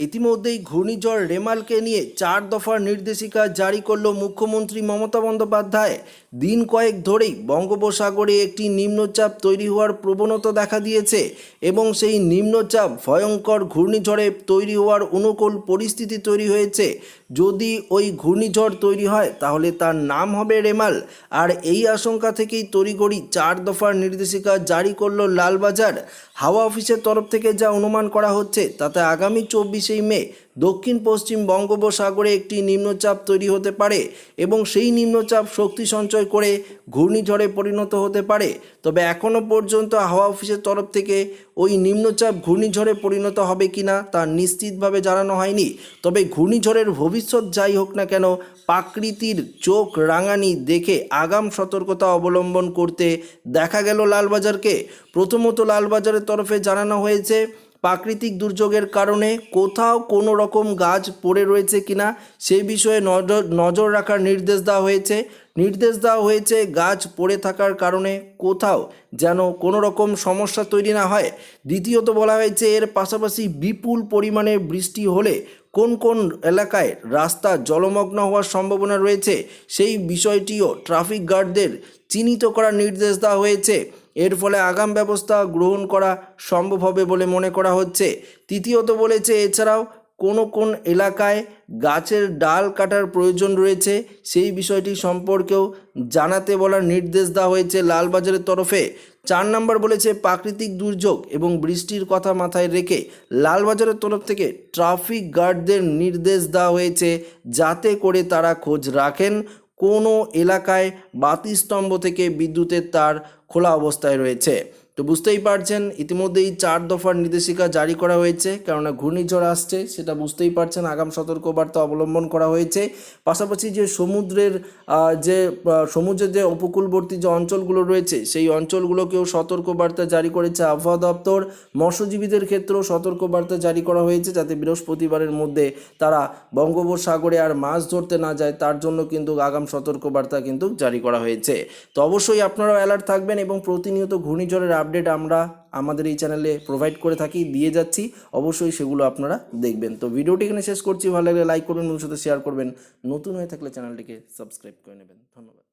ইতিমধ্যেই ঘূর্ণিঝড় রেমালকে নিয়ে চার দফার নির্দেশিকা জারি করল মুখ্যমন্ত্রী মমতা বন্দ্যোপাধ্যায়। দিন কয়েক ধরেই বঙ্গোপসাগরে একটি নিম্নচাপ তৈরি হওয়ার প্রবণতা দেখা দিয়েছে এবং সেই নিম্নচাপ ভয়ঙ্কর ঘূর্ণিঝড়ে তৈরি হওয়ার অনুকূল পরিস্থিতি তৈরি হয়েছে। যদি ওই ঘূর্ণিঝড় তৈরি হয়, তাহলে তার নাম হবে রেমাল। আর এই আশঙ্কা থেকেই তড়িঘড়ি চার দফার নির্দেশিকা জারি করল লালবাজার। হাওয়া অফিসের তরফ থেকে যা অনুমান করা হচ্ছে, তাতে আগামী চব্বিশেই মে দক্ষিণ পশ্চিম বঙ্গোপসাগরে একটি নিম্নচাপ তৈরি হতে পারে এবং সেই নিম্নচাপ শক্তি সঞ্চয় করে ঘূর্ণিঝড়ে পরিণত হতে পারে। তবে এখনও পর্যন্ত হাওয়া অফিসের তরফ থেকে ওই নিম্নচাপ ঘূর্ণিঝড়ে পরিণত হবে কিনা তা নিশ্চিতভাবে জানানো হয়নি। তবে ঘূর্ণিঝড়ের ভবিষ্যৎ যাই হোক না কেন, প্রাকৃতির চোখ রাঙানি দেখে আগাম সতর্কতা অবলম্বন করতে দেখা গেল লালবাজারকে। প্রথমত লালবাজারের তরফে জানানো হয়েছে প্রাকৃতিক দুর্যোগের কারণে কোথাও কোনো রকম গাছ পড়ে রয়েছে কিনা সেই বিষয়ে নজর নজর রাখার নির্দেশ দেওয়া হয়েছে। নির্দেশ দেওয়া হয়েছে গাছ পড়ে থাকার কারণে কোথাও যেন কোনো রকম সমস্যা তৈরি না হয়। দ্বিতীয়ত বলা হয়েছে, এর পাশাপাশি বিপুল পরিমাণে বৃষ্টি হলে কোন কোন এলাকায় রাস্তা জলমগ্ন হওয়ার সম্ভাবনা রয়েছে সেই বিষয়টিও ট্রাফিক গার্ডদের চিহ্নিত করার নির্দেশ দেওয়া হয়েছে। এর ফলে আগাম ব্যবস্থা গ্রহণ করা সম্ভব হবে বলে মনে করা হচ্ছে। তৃতীয়ত বলেছে, এছাড়াও কোন কোন এলাকায় গাছের ডাল কাটার প্রয়োজন রয়েছে, সেই বিষয়টি সম্পর্কেও জানাতে বলার নির্দেশ দেওয়া হয়েছে লালবাজারের তরফে। চার নম্বর বলেছে, প্রাকৃতিক দুর্যোগ এবং বৃষ্টির কথা মাথায় রেখে লালবাজারের তরফ থেকে ট্রাফিক গার্ডদের নির্দেশ দেওয়া হয়েছে, যাতে করে তারা খোঁজ রাখেন। কোনো এলাকায় বাতিস্তম্ভ থেকে বিদ্যুতের তার খোলা অবস্থায় রয়েছে। তো বুঝতেই পারছেন, ইতিমধ্যেই চার দফার নির্দেশিকা জারি করা হয়েছে, কেননা ঘূর্ণিঝড় আসছে, সেটা বুঝতেই পারছেন, আগাম সতর্কবার্তা অবলম্বন করা হয়েছে। পাশাপাশি যে সমুদ্রের যে সমুদ্রের যে উপকূলবর্তী যে অঞ্চলগুলো রয়েছে, সেই অঞ্চলগুলোকেও সতর্কবার্তা জারি করেছে আবহাওয়া দপ্তর। মৎস্যজীবীদের ক্ষেত্রেও সতর্কবার্তা জারি করা হয়েছে, যাতে বৃহস্পতিবারের মধ্যে তারা বঙ্গোপসাগরে আর মাছ ধরতে না যায়, তার জন্য কিন্তু আগাম সতর্কবার্তা কিন্তু জারি করা হয়েছে। তো অবশ্যই আপনারাও অ্যালার্ট থাকবেন এবং প্রতিনিয়ত ঘূর্ণিঝড়ের আপডেট আমরা আমাদের এই চ্যানেলে প্রোভাইড করে থাকি, দিয়ে যাচ্ছি। অবশ্যই সেগুলো আপনারা দেখবেন। তো ভিডিওটি এখানে শেষ করছি। ভালো লাগলে লাইক করবেন বন্ধুর সাথে শেয়ার করবেন। নতুন হয়ে থাকলে চ্যানেলটিকে সাবস্ক্রাইব করে নেবেন। ধন্যবাদ।